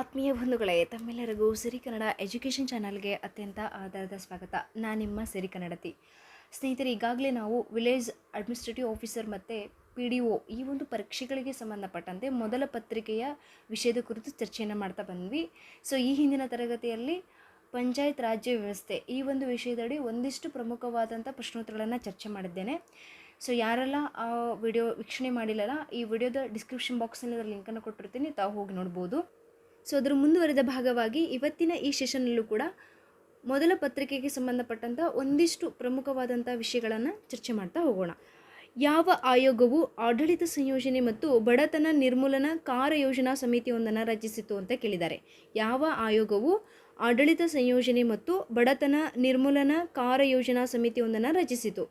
ಆತ್ಮೀಯ ಬಂಧುಗಳೇ, ತಮ್ಮೆಲ್ಲರಿಗೂ ಸಿರಿ ಕನ್ನಡ ಎಜುಕೇಷನ್ ಚಾನಲ್ಗೆ ಅತ್ಯಂತ ಆಧಾರದ ಸ್ವಾಗತ. ನಾನು ನಿಮ್ಮ ಸಿರಿ ಕನ್ನಡತಿ. ಸ್ನೇಹಿತರೆ, ಈಗಾಗಲೇ ನಾವು ವಿಲೇಜ್ ಅಡ್ಮಿನಿಸ್ಟ್ರೇಟಿವ್ ಆಫೀಸರ್ ಮತ್ತು ಪಿ ಡಿ ಒ ಈ ಒಂದು ಪರೀಕ್ಷೆಗಳಿಗೆ ಸಂಬಂಧಪಟ್ಟಂತೆ ಮೊದಲ ಪತ್ರಿಕೆಯ ವಿಷಯದ ಕುರಿತು ಚರ್ಚೆಯನ್ನು ಮಾಡ್ತಾ ಬಂದ್ವಿ. ಸೊ ಈ ಹಿಂದಿನ ತರಗತಿಯಲ್ಲಿ ಪಂಚಾಯತ್ ರಾಜ್ಯ ವ್ಯವಸ್ಥೆ ಈ ಒಂದು ವಿಷಯದಡಿ ಒಂದಿಷ್ಟು ಪ್ರಮುಖವಾದಂಥ ಪ್ರಶ್ನೋತ್ತರಗಳನ್ನು ಚರ್ಚೆ ಮಾಡಿದ್ದೇನೆ. ಸೊ ಯಾರೆಲ್ಲ ಆ ವಿಡಿಯೋ ವೀಕ್ಷಣೆ ಮಾಡಿಲ್ಲಲ್ಲ, ಈ ವಿಡಿಯೋದ ಡಿಸ್ಕ್ರಿಪ್ಷನ್ ಬಾಕ್ಸ್ನಲ್ಲಿ ಅದರ ಲಿಂಕನ್ನು ಕೊಟ್ಟಿರ್ತೀನಿ, ತಾವು ಹೋಗಿ ನೋಡ್ಬೋದು. ಸೊ ಅದರ ಮುಂದುವರೆದ ಭಾಗವಾಗಿ ಇವತ್ತಿನ ಈ ಸೆಷನ್ನಲ್ಲೂ ಕೂಡ ಮೊದಲ ಪತ್ರಿಕೆಗೆ ಸಂಬಂಧಪಟ್ಟಂಥ ಒಂದಿಷ್ಟು ಪ್ರಮುಖವಾದಂಥ ವಿಷಯಗಳನ್ನು ಚರ್ಚೆ ಮಾಡ್ತಾ ಹೋಗೋಣ. ಯಾವ ಆಯೋಗವು ಆಡಳಿತ ಸಂಯೋಜನೆ ಮತ್ತು ಬಡತನ ನಿರ್ಮೂಲನಾ ಕಾರ್ಯಯೋಜನಾ ಸಮಿತಿಯೊಂದನ್ನು ರಚಿಸಿತು ಅಂತ ಕೇಳಿದ್ದಾರೆ. ಯಾವ ಆಯೋಗವು ಆಡಳಿತ ಸಂಯೋಜನೆ ಮತ್ತು ಬಡತನ ನಿರ್ಮೂಲನಾ ಕಾರ್ಯಯೋಜನಾ ಸಮಿತಿಯೊಂದನ್ನು ರಚಿಸಿತು?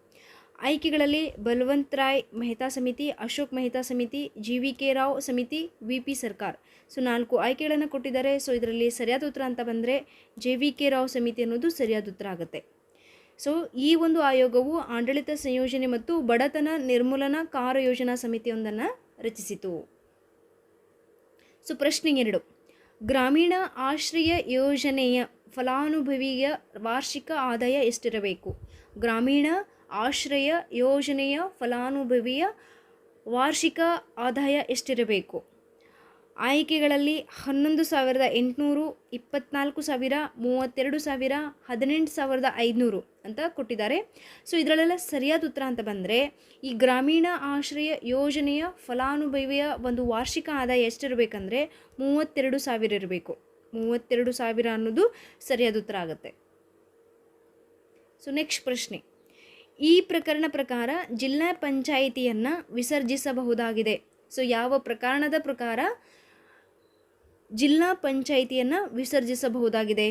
ಆಯ್ಕೆಗಳಲ್ಲಿ ಬಲವಂತ್ ರಾಯ್ ಮೆಹ್ತಾ ಸಮಿತಿ, ಅಶೋಕ್ ಮೆಹ್ತಾ ಸಮಿತಿ, ಜಿ ವಿ ಕೆ ರಾವ್ ಸಮಿತಿ, ವಿ ಪಿ ಸರ್ಕಾರ್. ಸೊ, ನಾಲ್ಕು ಆಯ್ಕೆಗಳನ್ನು ಕೊಟ್ಟಿದ್ದಾರೆ. ಸೊ, ಇದರಲ್ಲಿ ಸರಿಯಾದ ಉತ್ತರ ಅಂತ ಬಂದರೆ ಜೆ ವಿ ಕೆ ರಾವ್ ಸಮಿತಿ ಅನ್ನೋದು ಸರಿಯಾದ ಉತ್ತರ ಆಗುತ್ತೆ. ಸೊ, ಈ ಒಂದು ಆಯೋಗವು ಆಡಳಿತ ಸಂಯೋಜನೆ ಮತ್ತು ಬಡತನ ನಿರ್ಮೂಲನಾ ಕಾರ್ಯಯೋಜನಾ ಸಮಿತಿಯೊಂದನ್ನು ರಚಿಸಿತು. ಸೊ, ಪ್ರಶ್ನೆ ಎರಡು. ಗ್ರಾಮೀಣ ಆಶ್ರಯ ಯೋಜನೆಯ ಫಲಾನುಭವಿಯ ವಾರ್ಷಿಕ ಆದಾಯ ಎಷ್ಟಿರಬೇಕು? ಗ್ರಾಮೀಣ ಆಶ್ರಯ ಯೋಜನೆಯ ಫಲಾನುಭವಿಯ ವಾರ್ಷಿಕ ಆದಾಯ ಎಷ್ಟಿರಬೇಕು? ಆಯ್ಕೆಗಳಲ್ಲಿ ಹನ್ನೊಂದು ಸಾವಿರದ ಎಂಟುನೂರು, ಇಪ್ಪತ್ನಾಲ್ಕು ಸಾವಿರ, ಮೂವತ್ತೆರಡು ಸಾವಿರ, ಹದಿನೆಂಟು ಸಾವಿರದ ಐದುನೂರು ಅಂತ ಕೊಟ್ಟಿದ್ದಾರೆ. ಸೊ ಇದರಲ್ಲೆಲ್ಲ ಸರಿಯಾದ ಉತ್ತರ ಅಂತ ಬಂದರೆ, ಈ ಗ್ರಾಮೀಣ ಆಶ್ರಯ ಯೋಜನೆಯ ಫಲಾನುಭವಿಯ ಒಂದು ವಾರ್ಷಿಕ ಆದಾಯ ಎಷ್ಟಿರಬೇಕಂದ್ರೆ ಮೂವತ್ತೆರಡು ಸಾವಿರ ಇರಬೇಕು. ಮೂವತ್ತೆರಡು ಸಾವಿರ ಅನ್ನೋದು ಸರಿಯಾದ ಉತ್ತರ ಆಗುತ್ತೆ. ಸೊ ನೆಕ್ಸ್ಟ್ ಪ್ರಶ್ನೆ. ಈ ಪ್ರಕರಣ ಪ್ರಕಾರ ಜಿಲ್ಲಾ ಪಂಚಾಯಿತಿಯನ್ನು ವಿಸರ್ಜಿಸಬಹುದಾಗಿದೆ. ಸೊ ಯಾವ ಪ್ರಕರಣದ ಪ್ರಕಾರ ಜಿಲ್ಲಾ ಪಂಚಾಯಿತಿಯನ್ನು ವಿಸರ್ಜಿಸಬಹುದಾಗಿದೆ?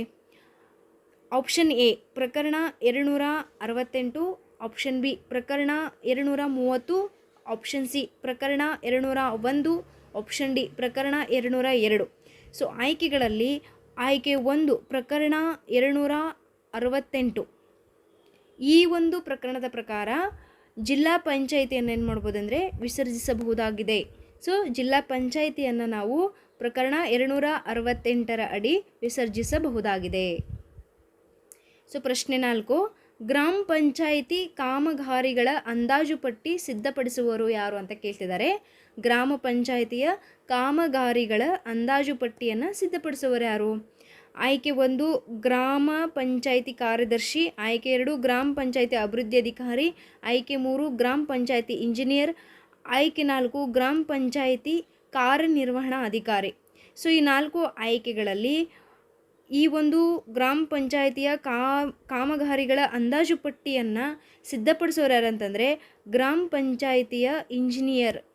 ಆಪ್ಷನ್ ಎ ಪ್ರಕರಣ ಎರಡುನೂರ ಅರವತ್ತೆಂಟು ಆಪ್ಷನ್ ಬಿ ಪ್ರಕರಣ ಎರಡುನೂರ ಮೂವತ್ತು ಆಪ್ಷನ್ ಸಿ ಪ್ರಕರಣ ಎರಡುನೂರ ಒಂದು ಆಪ್ಷನ್ ಡಿ ಪ್ರಕರಣ ಎರಡುನೂರ ಎರಡು ಸೊ ಆಯ್ಕೆಗಳಲ್ಲಿ ಆಯ್ಕೆ ಒಂದು, ಪ್ರಕರಣ ಎರಡುನೂರ ಅರವತ್ತೆಂಟು ಈ ಒಂದು ಪ್ರಕರಣದ ಪ್ರಕಾರ ಜಿಲ್ಲಾ ಪಂಚಾಯಿತಿಯನ್ನು ಏನು ಮಾಡ್ಬೋದಂದರೆ ವಿಸರ್ಜಿಸಬಹುದಾಗಿದೆ. ಸೊ, ಜಿಲ್ಲಾ ಪಂಚಾಯಿತಿಯನ್ನು ನಾವು ಪ್ರಕರಣ ಎರಡುನೂರ ಅರವತ್ತೆಂಟರ ಅಡಿ ವಿಸರ್ಜಿಸಬಹುದಾಗಿದೆ. ಸೊ, ಪ್ರಶ್ನೆ ನಾಲ್ಕು. ಗ್ರಾಮ ಪಂಚಾಯಿತಿ ಕಾಮಗಾರಿಗಳ ಅಂದಾಜು ಪಟ್ಟಿ ಸಿದ್ಧಪಡಿಸುವವರು ಯಾರು ಅಂತ ಕೇಳ್ತಿದ್ದಾರೆ. ಗ್ರಾಮ ಪಂಚಾಯಿತಿಯ ಕಾಮಗಾರಿಗಳ ಅಂದಾಜು ಪಟ್ಟಿಯನ್ನು ಸಿದ್ಧಪಡಿಸುವವರು ಯಾರು? ಆಯ್ಕೆ ಒಂದು ಗ್ರಾಮ ಪಂಚಾಯಿತಿ ಕಾರ್ಯದರ್ಶಿ, ಆಯ್ಕೆ ಎರಡು ಗ್ರಾಮ ಪಂಚಾಯಿತಿ ಅಭಿವೃದ್ಧಿ ಅಧಿಕಾರಿ, ಆಯ್ಕೆ ಮೂರು ಗ್ರಾಮ ಪಂಚಾಯಿತಿ ಇಂಜಿನಿಯರ್, ಆಯ್ಕೆ ನಾಲ್ಕು ಗ್ರಾಮ ಪಂಚಾಯಿತಿ ಕಾರ್ಯನಿರ್ವಹಣಾ ಅಧಿಕಾರಿ. ಸೊ, ಈ ನಾಲ್ಕು ಆಯ್ಕೆಗಳಲ್ಲಿ ಈ ಒಂದು ಗ್ರಾಮ ಪಂಚಾಯಿತಿಯ ಕಾಮಗಾರಿಗಳ ಅಂದಾಜು ಪಟ್ಟಿಯನ್ನು ಸಿದ್ಧಪಡಿಸೋರು ಯಾರಂತಂದರೆ, ಗ್ರಾಮ ಪಂಚಾಯಿತಿಯ ಇಂಜಿನಿಯರ್.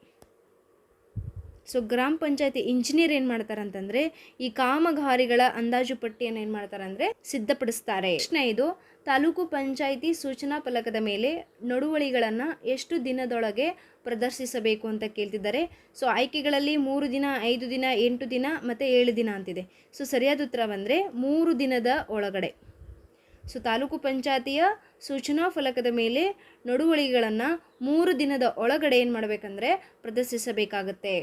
ಸೊ ಗ್ರಾಮ ಪಂಚಾಯತಿ ಇಂಜಿನಿಯರ್ ಏನು ಮಾಡ್ತಾರೆ ಅಂತಂದರೆ ಈ ಕಾಮಗಾರಿಗಳ ಅಂದಾಜು ಪಟ್ಟಿಯನ್ನು ಏನು ಮಾಡ್ತಾರೆ ಅಂದರೆ ಸಿದ್ಧಪಡಿಸ್ತಾರೆ. ಪ್ರಶ್ನೆ ಇದು, ತಾಲೂಕು ಪಂಚಾಯಿತಿ ಸೂಚನಾ ಫಲಕದ ಮೇಲೆ ನಡುವಳಿಗಳನ್ನು ಎಷ್ಟು ದಿನದೊಳಗೆ ಪ್ರದರ್ಶಿಸಬೇಕು ಅಂತ ಕೇಳ್ತಿದ್ದಾರೆ. ಸೊ ಆಯ್ಕೆಗಳಲ್ಲಿ ಮೂರು ದಿನ, ಐದು ದಿನ, ಎಂಟು ದಿನ ಮತ್ತು ಏಳು ದಿನ ಅಂತಿದೆ. ಸೊ ಸರಿಯಾದ ಉತ್ತರ ಬಂದರೆ ಮೂರು ದಿನದ ಒಳಗಡೆ. ಸೊ ತಾಲೂಕು ಪಂಚಾಯತಿಯ ಸೂಚನಾ ಫಲಕದ ಮೇಲೆ ನಡುವಳಿಗಳನ್ನು ಮೂರು ದಿನದ ಒಳಗಡೆ ಏನು ಮಾಡಬೇಕಂದ್ರೆ ಪ್ರದರ್ಶಿಸಬೇಕಾಗತ್ತೆ.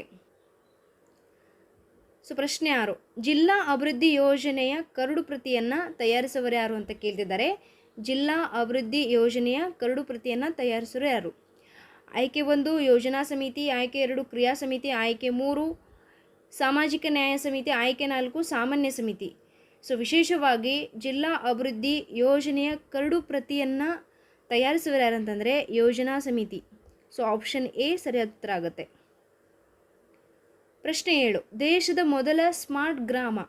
ಸೊ ಪ್ರಶ್ನೆ ಯಾರು ಜಿಲ್ಲಾ ಅಭಿವೃದ್ಧಿ ಯೋಜನೆಯ ಕರಡು ಪ್ರತಿಯನ್ನು ತಯಾರಿಸುವರು ಯಾರು ಅಂತ ಕೇಳ್ತಿದ್ದಾರೆ. ಜಿಲ್ಲಾ ಅಭಿವೃದ್ಧಿ ಯೋಜನೆಯ ಕರಡು ಪ್ರತಿಯನ್ನು ತಯಾರಿಸೋರು ಯಾರು? ಆಯ್ಕೆ ಒಂದು, ಯೋಜನಾ ಸಮಿತಿ, ಆಯ್ಕೆ ಎರಡು, ಕ್ರಿಯಾ ಸಮಿತಿ, ಆಯ್ಕೆ ಮೂರು, ಸಾಮಾಜಿಕ ನ್ಯಾಯ ಸಮಿತಿ, ಆಯ್ಕೆ ನಾಲ್ಕು, ಸಾಮಾನ್ಯ ಸಮಿತಿ. ಸೊ, ವಿಶೇಷವಾಗಿ ಜಿಲ್ಲಾ ಅಭಿವೃದ್ಧಿ ಯೋಜನೆಯ ಕರಡು ಪ್ರತಿಯನ್ನು ತಯಾರಿಸುವರು ಯಾರಂತಂದರೆ ಯೋಜನಾ ಸಮಿತಿ. ಸೊ, ಆಪ್ಷನ್ ಎ ಸರಿಯಾದ ಉತ್ತರ ಆಗುತ್ತೆ. ಪ್ರಶ್ನೆ ಏಳು. ದೇಶದ ಮೊದಲ ಸ್ಮಾರ್ಟ್ ಗ್ರಾಮ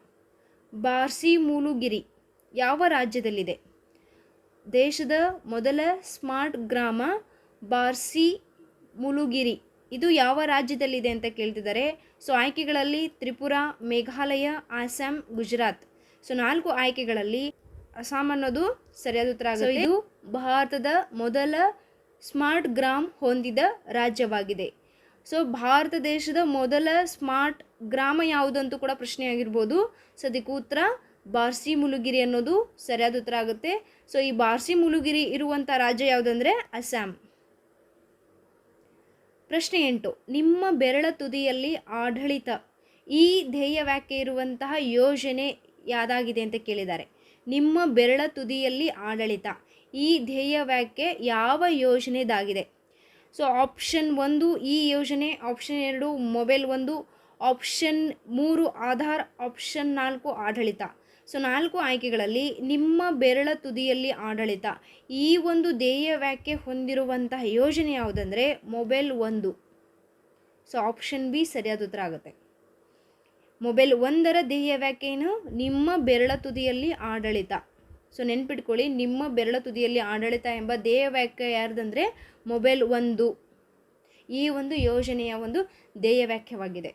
ಬಾರ್ಸಿ ಮೂಲುಗಿರಿ ಯಾವ ರಾಜ್ಯದಲ್ಲಿದೆ? ದೇಶದ ಮೊದಲ ಸ್ಮಾರ್ಟ್ ಗ್ರಾಮ ಬಾರ್ಸಿ ಮುಲುಗಿರಿ ಇದು ಯಾವ ರಾಜ್ಯದಲ್ಲಿದೆ ಅಂತ ಕೇಳ್ತಿದ್ದಾರೆ. ಸೊ, ಆಯ್ಕೆಗಳಲ್ಲಿ ತ್ರಿಪುರ, ಮೇಘಾಲಯ, ಅಸ್ಸಾಂ, ಗುಜರಾತ್. ಸೊ, ನಾಲ್ಕು ಆಯ್ಕೆಗಳಲ್ಲಿ ಅಸ್ಸಾಂ ಅನ್ನೋದು ಸರಿಯಾದ ಉತ್ತರ ಆಗುತ್ತೆ. ಇದು ಭಾರತದ ಮೊದಲ ಸ್ಮಾರ್ಟ್ ಗ್ರಾಮ್ ಹೊಂದಿದ ರಾಜ್ಯವಾಗಿದೆ. ಸೊ ಭಾರತ ದೇಶದ ಮೊದಲ ಸ್ಮಾರ್ಟ್ ಗ್ರಾಮ ಯಾವುದಂತೂ ಕೂಡ ಪ್ರಶ್ನೆ ಆಗಿರ್ಬೋದು ಸೊ ಅದಕ್ಕೆ ಉತ್ತರ, ಬಾರ್ಸಿ ಮುಲುಗಿರಿ ಅನ್ನೋದು ಸರಿಯಾದ ಉತ್ತರ ಆಗುತ್ತೆ. ಸೊ ಈ ಬಾರ್ಸಿ ಮುಲುಗಿರಿ ಇರುವಂಥ ರಾಜ್ಯ ಯಾವುದಂದರೆ ಅಸ್ಸಾಂ. ಪ್ರಶ್ನೆ ಎಂಟು, ನಿಮ್ಮ ಬೆರಳ ತುದಿಯಲ್ಲಿ ಆಡಳಿತ, ಈ ಧ್ಯೇಯ ವ್ಯಾಖ್ಯೆ ಇರುವಂತಹ ಯೋಜನೆ ಯಾವುದಾಗಿದೆ ಅಂತ ಕೇಳಿದ್ದಾರೆ. ನಿಮ್ಮ ಬೆರಳ ತುದಿಯಲ್ಲಿ ಆಡಳಿತ, ಈ ಧ್ಯೇಯ ವ್ಯಾಖ್ಯೆ ಯಾವ ಯೋಜನೆದಾಗಿದೆ? ಸೊ ಆಪ್ಷನ್ ಒಂದು, ಈ ಯೋಜನೆ. ಆಪ್ಷನ್ ಎರಡು, ಮೊಬೈಲ್ ಒಂದು. ಆಪ್ಷನ್ ಮೂರು, ಆಧಾರ್. ಆಪ್ಷನ್ ನಾಲ್ಕು, ಆಡಳಿತ. ಸೊ ನಾಲ್ಕು ಆಯ್ಕೆಗಳಲ್ಲಿ ನಿಮ್ಮ ಬೆರಳ ತುದಿಯಲ್ಲಿ ಆಡಳಿತ. ಈ ಒಂದು ಧ್ಯೇಯ ವ್ಯಾಖ್ಯೆ ಹೊಂದಿರುವಂತಹ ಯೋಜನೆ ಯಾವುದಂದರೆ ಮೊಬೈಲ್ ಒಂದು. ಸೊ ಆಪ್ಷನ್ ಬಿ ಸರಿಯಾದ ಉತ್ತರ ಆಗುತ್ತೆ. ಮೊಬೈಲ್ ಒಂದರ ಧ್ಯೇಯ ವ್ಯಾಖ್ಯೆಯನ್ನು ನಿಮ್ಮ ಬೆರಳ ತುದಿಯಲ್ಲಿ ಆಡಳಿತ. ಸೊ ನೆನ್ಪಿಟ್ಕೊಳ್ಳಿ, ನಿಮ್ಮ ಬೆರಳ ತುದಿಯಲ್ಲಿ ಆಡಳಿತ ಎಂಬ ಧ್ಯೇಯ ವ್ಯಾಖ್ಯೆ ಯಾರ್ದಂದರೆ ಮೊಬೈಲ್ ಒಂದು. ಈ ಒಂದು ಯೋಜನೆಯ ಒಂದು ಧ್ಯೇಯ ವ್ಯಾಖ್ಯವಾಗಿದೆ.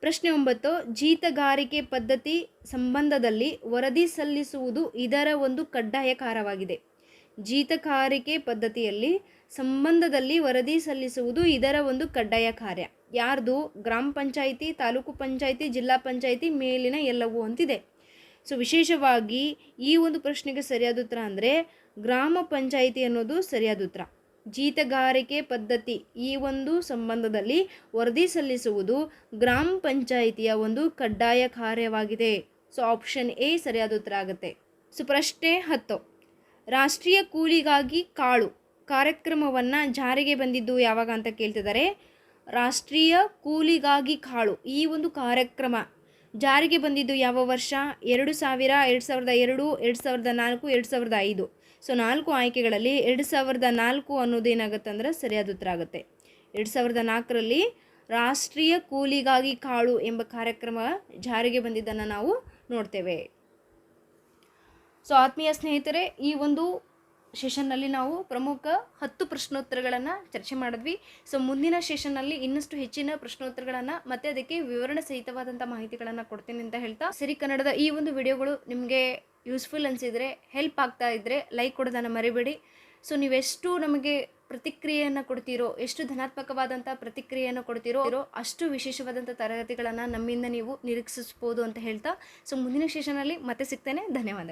ಪ್ರಶ್ನೆ ಒಂಬತ್ತು, ಜೀತಗಾರಿಕೆ ಪದ್ಧತಿ ಸಂಬಂಧದಲ್ಲಿ ವರದಿ ಸಲ್ಲಿಸುವುದು ಇದರ ಒಂದು ಕಡ್ಡಾಯ ಕಾರ್ಯವಾಗಿದೆ ಜೀತಗಾರಿಕೆ ಪದ್ಧತಿಯಲ್ಲಿ ಸಂಬಂಧದಲ್ಲಿ ವರದಿ ಸಲ್ಲಿಸುವುದು ಇದರ ಒಂದು ಕಡ್ಡಾಯ ಕಾರ್ಯ ಯಾರ್ದು? ಗ್ರಾಮ ಪಂಚಾಯಿತಿ, ತಾಲೂಕು ಪಂಚಾಯಿತಿ, ಜಿಲ್ಲಾ ಪಂಚಾಯಿತಿ ಮೇಲಿನ ಎಲ್ಲವೂ ಅಂತಿದೆ. ಸೊ, ವಿಶೇಷವಾಗಿ ಈ ಒಂದು ಪ್ರಶ್ನೆಗೆ ಸರಿಯಾದ ಉತ್ತರ ಅಂದರೆ ಗ್ರಾಮ ಪಂಚಾಯಿತಿ ಅನ್ನೋದು ಸರಿಯಾದ ಉತ್ತರ. ಜೀತಗಾರಿಕೆ ಪದ್ಧತಿ ಈ ಒಂದು ಸಂಬಂಧದಲ್ಲಿ ವರದಿ ಸಲ್ಲಿಸುವುದು ಗ್ರಾಮ ಪಂಚಾಯಿತಿಯ ಒಂದು ಕಡ್ಡಾಯ ಕಾರ್ಯವಾಗಿದೆ. ಸೊ ಆಪ್ಷನ್ ಎ ಸರಿಯಾದ ಉತ್ತರ ಆಗುತ್ತೆ. ಸೊ, ಪ್ರಶ್ನೆ ಹತ್ತು. ರಾಷ್ಟ್ರೀಯ ಕೂಲಿಗಾಗಿ ಕಾಳು ಕಾರ್ಯಕ್ರಮವನ್ನು ಜಾರಿಗೆ ಬಂದಿದ್ದು ಯಾವಾಗ ಅಂತ ಕೇಳ್ತಿದ್ದಾರೆ. ರಾಷ್ಟ್ರೀಯ ಕೂಲಿಗಾಗಿ ಕಾಳು ಈ ಒಂದು ಕಾರ್ಯಕ್ರಮ ಜಾರಿಗೆ ಬಂದಿದ್ದು ಯಾವ ವರ್ಷ? ಎರಡು ಸಾವಿರ, ಎರಡು ಸಾವಿರದ ಎರಡು ಎರಡು ಸಾವಿರದ ನಾಲ್ಕು, ಎರಡು ಸಾವಿರದ ಐದು. ಸೊ ನಾಲ್ಕು ಆಯ್ಕೆಗಳಲ್ಲಿ ಎರಡು ಸಾವಿರದ ನಾಲ್ಕು ಅನ್ನೋದೇನಾಗುತ್ತೆ ಅಂದ್ರೆ ಸರಿಯಾದ ಉತ್ತರ ಆಗುತ್ತೆ. ಎರಡು ಸಾವಿರದ ನಾಲ್ಕರಲ್ಲಿ ರಾಷ್ಟ್ರೀಯ ಕೂಲಿಗಾಗಿ ಕಾಳು ಎಂಬ ಕಾರ್ಯಕ್ರಮ ಜಾರಿಗೆ ಬಂದಿದ್ದನ್ನು ನಾವು ನೋಡ್ತೇವೆ. ಸೊ ಆತ್ಮೀಯ ಸ್ನೇಹಿತರೆ, ಈ ಒಂದು ಸೆಷನ್ನಲ್ಲಿ ನಾವು ಪ್ರಮುಖ ಹತ್ತು ಪ್ರಶ್ನೋತ್ತರಗಳನ್ನು ಚರ್ಚೆ ಮಾಡಿದ್ವಿ. ಸೊ ಮುಂದಿನ ಸೆಷನ್ನಲ್ಲಿ ಇನ್ನಷ್ಟು ಹೆಚ್ಚಿನ ಪ್ರಶ್ನೋತ್ತರಗಳನ್ನು ಮತ್ತೆ ಅದಕ್ಕೆ ವಿವರಣೆ ಸಹಿತವಾದಂಥ ಮಾಹಿತಿಗಳನ್ನು ಕೊಡ್ತೀನಿ ಅಂತ ಹೇಳ್ತಾ. ಸರಿ, ಕನ್ನಡದ ಈ ಒಂದು ವಿಡಿಯೋಗಳು ನಿಮಗೆ ಯೂಸ್ಫುಲ್ ಅನಿಸಿದರೆ ಹೆಲ್ಪ್ ಆಗ್ತಾ ಇದ್ದರೆ ಲೈಕ್ ಕೊಡೋದನ್ನು ಮರಿಬೇಡಿ. ಸೊ ನೀವೆಷ್ಟು ನಮಗೆ ಪ್ರತಿಕ್ರಿಯೆಯನ್ನು ಕೊಡ್ತೀರೋ, ಎಷ್ಟು ಧನಾತ್ಮಕವಾದಂಥ ಪ್ರತಿಕ್ರಿಯೆಯನ್ನು ಕೊಡ್ತೀರೋ ಇರೋ ಅಷ್ಟು ವಿಶೇಷವಾದಂಥ ತರಗತಿಗಳನ್ನು ನಮ್ಮಿಂದ ನೀವು ನಿರೀಕ್ಷಿಸ್ಬೋದು ಅಂತ ಹೇಳ್ತಾ. ಸೊ ಮುಂದಿನ ಸೆಷನಲ್ಲಿ ಮತ್ತೆ ಸಿಗ್ತೇನೆ. ಧನ್ಯವಾದಗಳು.